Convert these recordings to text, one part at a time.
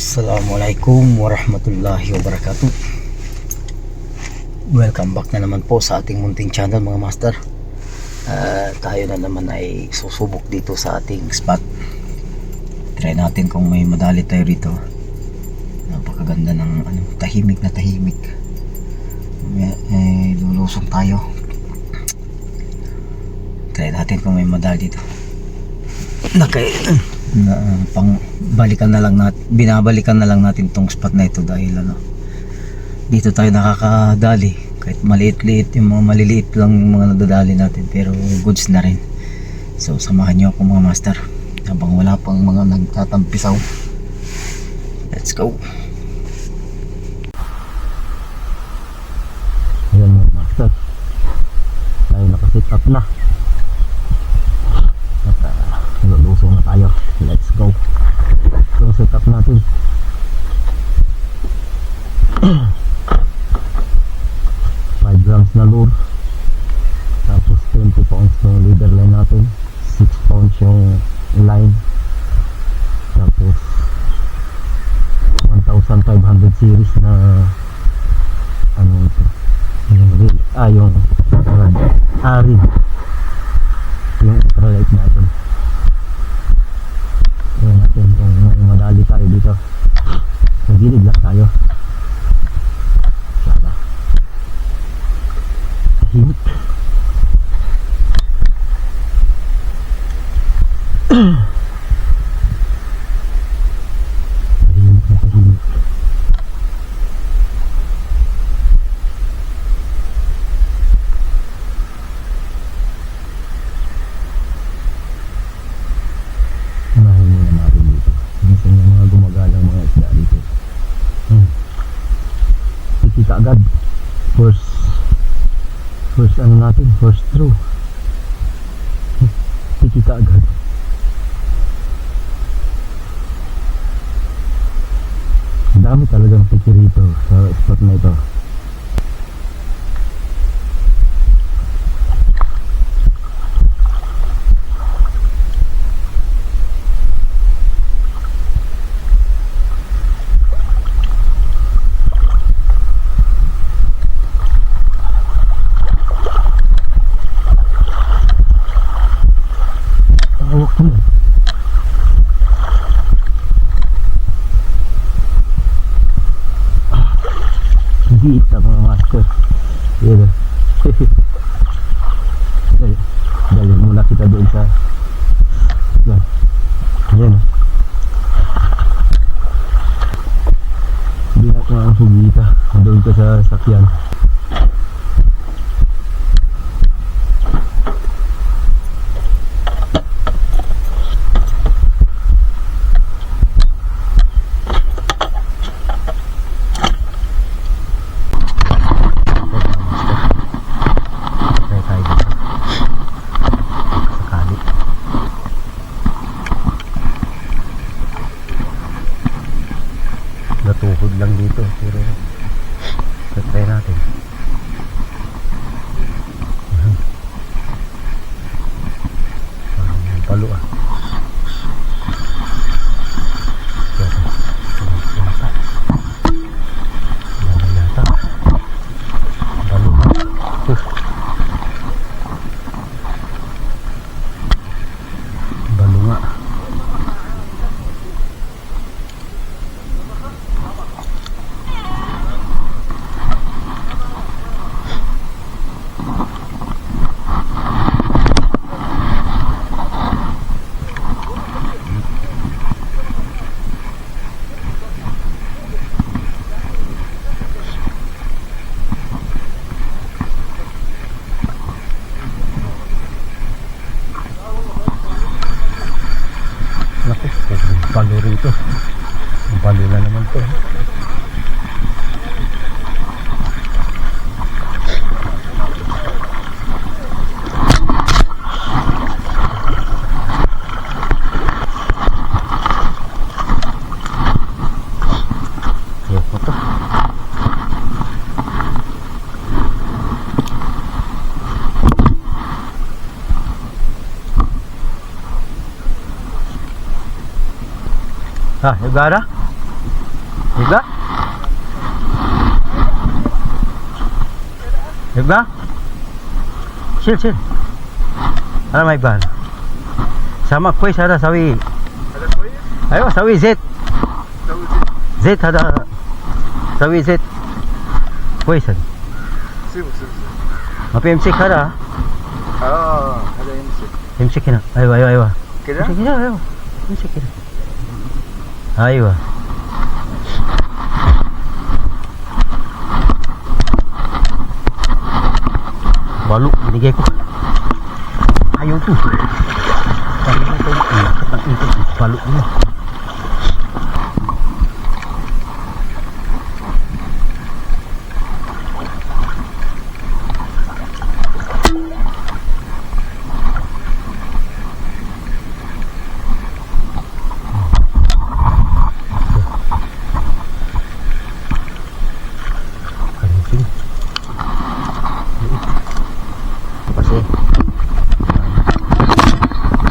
Assalamualaikum warahmatullahi wabarakatuh. Welcome back na naman po sa ating munting channel mga master. Ah, Tayo na naman ay susubok dito sa ating spot. Try natin kung may madali tayo rito. Napakaganda ng ano, tahimik na tahimik. May, eh, lulusong tayo. Try natin kung may madali dito. Nakay na uh, pang balikan na lang natin binabalikan na lang natin tong spot na ito dahil ano dito tayo nakakadali. Kahit maliit-liit yung mga maliliit lang yung mga nadadali natin pero goods na rin. So samahan nyo ako mga master habang wala pang mga nagtatampisaw. Let's go! Ayan mga master. Tayo nakasit up na at uh, lulusong na tayo let's go. So set up natin. 5 grams na lure. Tapos 20 pounds yung leader line natin. 6 pounds yung line. Tapos 1500 series na ano ito? Yung ah yung rod. Ah yung ultralight natin Tingnan natin kung may madali tayo dito sa gilid lang tayo sana tahimik tahimik na tahimik Unahin muna natin dito. Minsan yung mga gumagalang mga isda dito. Hmm. Kikita agad. First, first ano natin, first throw. Kikita agad. Dami talagang tiki rito sa spot na ito. de limpieza estacial. Balo rito. Balo na naman to. Ayok mo to. Yung gara? Diba? Diba? Chill, chill. Ano may ban? Sama kuis ada sawi. Ayo sawi Z. Tahu sih. Z ada sawi Z. Kuis ada. Sibuk, sibuk, sibuk. Apa MC kada? Oh, ada sih. MC kina. Ayo ayo ayo. Kira? MC kina ayo. MC kina. Ayo. Balu binigay ko. Ayaw to. Sabi na ito. Ang ikot. Balu niya. Kancing. Liit. Kasi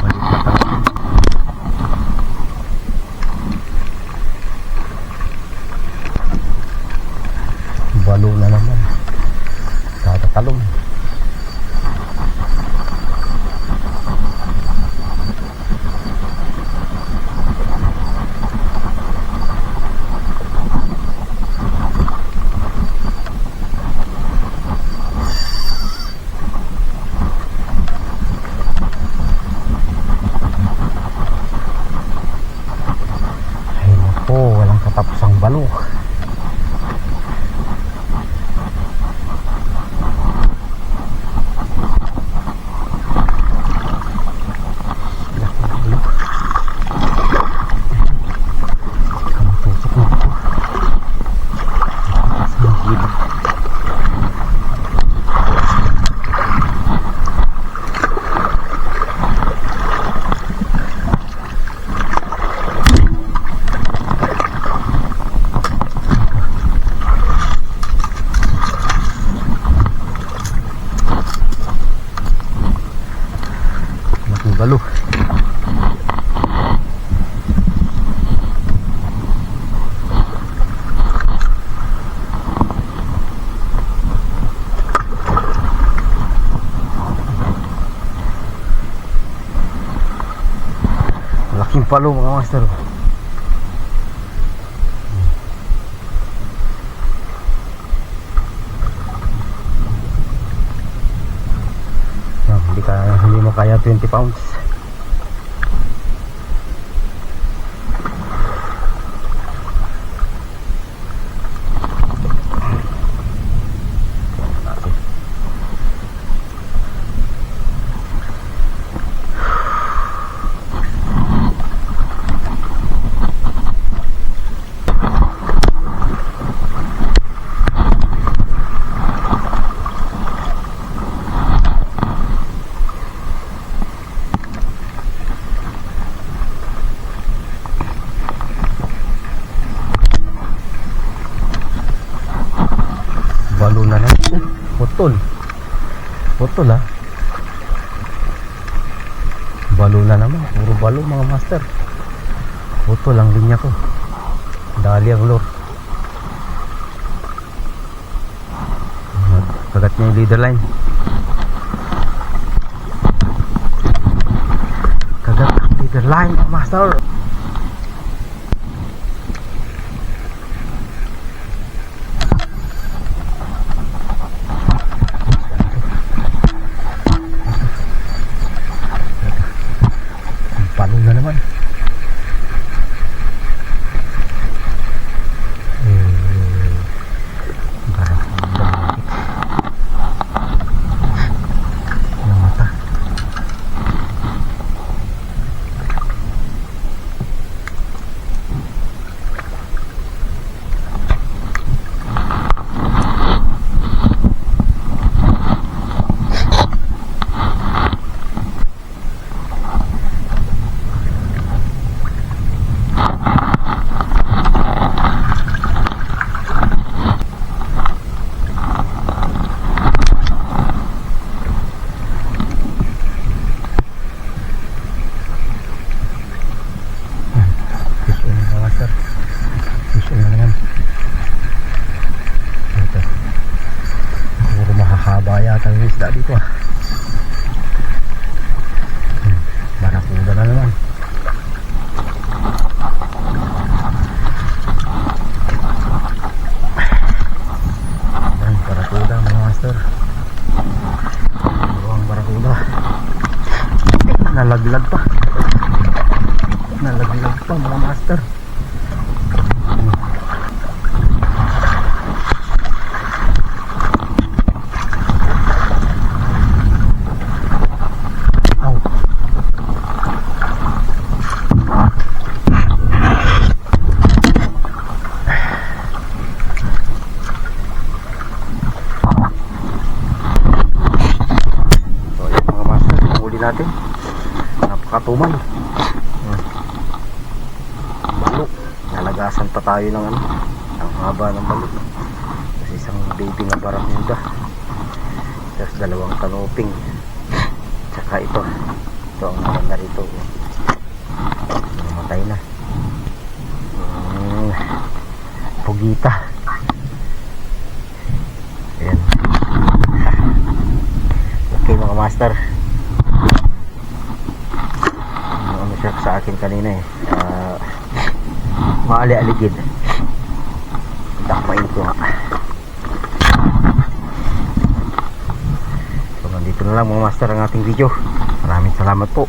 maliit na kancing. Balo na naman. Tatatalong. Ay nako, walang katapusang balo. Laking balo. Kamutusok na ako. Sa gilid. Laking balo. Laking palo mga master. Hindi ka hindi mo kaya 20 pounds. Balo na. Oh, putol. Putol ha. Balo na naman. Puro balo mga master. Putol ang linya ko. Dali ang lure. Kagat niya yung leader line. Kagat ang leader line master. Palo na naman. Eh, parang malapit. Yung mata. Isda dito ah. Hmm, Barakuda na naman. Ayan, barakuda mga master. Dalawang barakuda. Nalaglag pa. Nalaglag pa mga master. Au. So ayan mga master, yung huli natin. Napakatumal. Hmm. Balok. Nalagasan pa tayo ng ano, ang haba ng balok. Kasi isang baby na barakuda. Tapos dalawang kanuping. Tsaka ito. Ito ang maganda rito. Namatay na. Hmm. Pugita. Ayan. Okay mga master. Ano ano siya sa akin kanina eh. Ah, maali-aligid. Takmain ko nga. So nandito na lang mga master ang ating video. Maraming salamat po.